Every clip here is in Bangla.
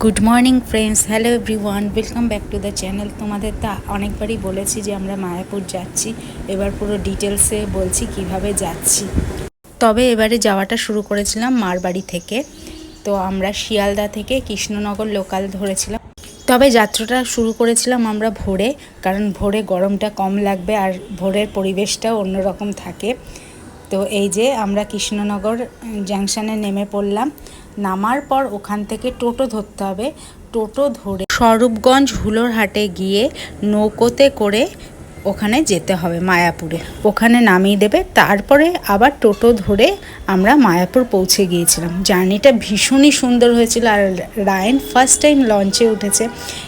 Good morning friends hello everyone welcome back to the channel তোমাদের তা অনেকবারই বলেছি যে আমরা মায়াপুর যাচ্ছি। এবার পুরো ডিটেলসে বলছি কীভাবে যাচ্ছি। তবে এবারে যাওয়াটা শুরু করেছিলাম মার বাড়ি থেকে। তো আমরা শিয়ালদা থেকে কৃষ্ণনগর লোকাল ধরেছিলাম। তবে যাত্রাটা শুরু করেছিলাম আমরা ভোরে, কারণ ভোরে গরমটা কম লাগবে আর ভোরের পরিবেশটাও অন্যরকম থাকে। তো এই যে আমরা কৃষ্ণনগর জাংশনে নেমে পড়লাম। নামার পর ওখান থেকে টোটো ধরতে হবে। টোটো ধরে স্বরূপগঞ্জ হুলোর হাটে গিয়ে নৌকোতে করে ওখানে যেতে হবে মায়াপুরে। ওখানে নামিয়ে দেবে। তারপরে আবার টোটো ধরে আমরা মায়াপুর পৌঁছে গিয়েছিলাম। জার্নিটা ভীষণই সুন্দর হয়েছিল আর রায়ন ফার্স্ট টাইম লঞ্চে উঠেছে।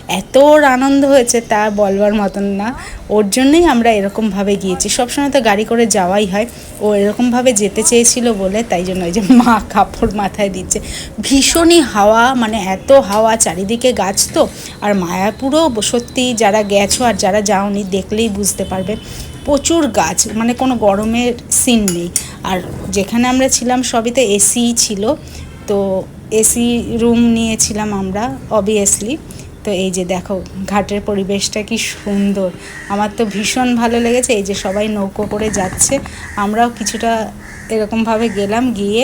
এত ওর আনন্দ হয়েছে তা বলবার মতন না। ওর জন্যই আমরা এরকমভাবে গিয়েছি। সবসময় তো গাড়ি করে যাওয়াই হয়। ও এরকমভাবে যেতে চেয়েছিল বলে তাই জন্য ওই যে মা কাপড় মাথায় দিচ্ছে। ভীষণই হাওয়া মানে এত হাওয়া, চারিদিকে গাছ তো। আর মায়াপুরও সত্যি যারা গেছো আর যারা যাওনি দেখলেই বুঝতে পারবে। প্রচুর গাছ মানে কোনো গরমের সিন নেই। আর যেখানে আমরা ছিলাম সবই তো এসি ছিল। তো এসি রুম নিয়েছিলাম আমরা অবভিয়াসলি তো এই যে দেখো, ঘাটের পরিবেশটা কি সুন্দর। আমার তো ভীষণ ভালো লেগেছে, এই যে সবাই নৌকো করে যাচ্ছে। আমরাও কিছুটা এরকমভাবে গেলাম, গিয়ে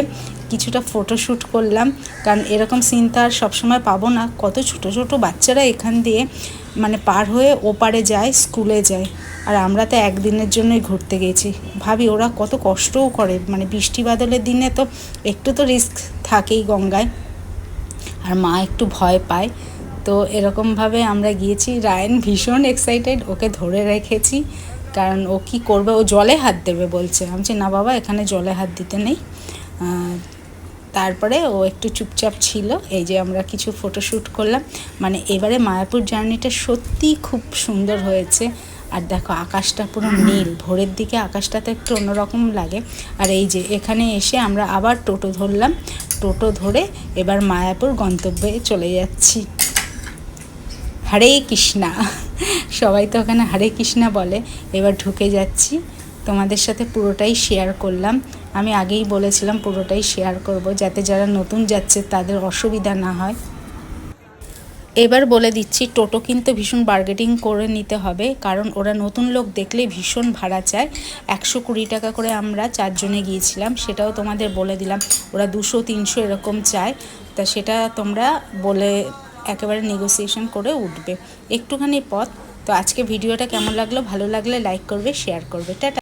কিছুটা ফটোশ্যুট করলাম। কারণ এরকম সিন তো আর সবসময় পাবো না। কত ছোট ছোট বাচ্চারা এখান দিয়ে মানে পার হয়ে ওপারে যায়, স্কুলে যায়। আর আমরা তো একদিনের জন্যই ঘুরতে গেছি। ভাবি ওরা কত কষ্টও করে। মানে বৃষ্টি বাদলের দিনে তো একটু তো রিস্ক থাকেই গঙ্গায়। আর মা একটু ভয় পায়। তো এরকমভাবে আমরা গিয়েছি। রায়ন ভীষণ এক্সাইটেড ওকে ধরে রেখেছি। কারণ ও কি করবে? ও জলে হাত দেবে বলছে। আমি না বাবা, এখানে জলে হাত দিতে নেই। তারপরে ও একটু চুপচাপ ছিল। এই যে আমরা কিছু ফটোশ্যুট করলাম। মানে এবারে মায়াপুর জার্নিটা সত্যিই খুব সুন্দর হয়েছে। আর দেখো, আকাশটা পুরো নীল। ভোরের দিকে আকাশটা তো একটু অন্যরকম লাগে। আর এই যে এখানে এসে আমরা আবার টোটো ধরলাম। টোটো ধরে এবার মায়াপুর গন্তব্যে চলে যাচ্ছি। হরে কৃষ্ণা। সবাই তো ওখানে হরে কৃষ্ণা বলে। এবার ঢুকে যাচ্ছি। তোমাদের সাথে পুরোটাই শেয়ার করলাম। আমি আগেই বলেছিলাম পুরোটাই শেয়ার করব যাতে যারা নতুন যাচ্ছে তাদের অসুবিধা না হয়। এবার বলে দিচ্ছি, টোটো কিন্তু ভীষণ বার্গেটিং করে নিতে হবে। কারণ ওরা নতুন লোক দেখলে ভীষণ ভাড়া চায়। একশো কুড়ি টাকা করে আমরা চারজনে গিয়েছিলাম, সেটাও তোমাদের বলে দিলাম। ওরা দুশো, তিনশো এরকম চায়। তা সেটা তোমরা বলে একেবারে নেগোসিয়েশন করে উঠবে। একটুখানি পথ। তো আজকে ভিডিওটা কেমন লাগল, ভালো লাগলে লাইক করবে শেয়ার করবে। টাটা।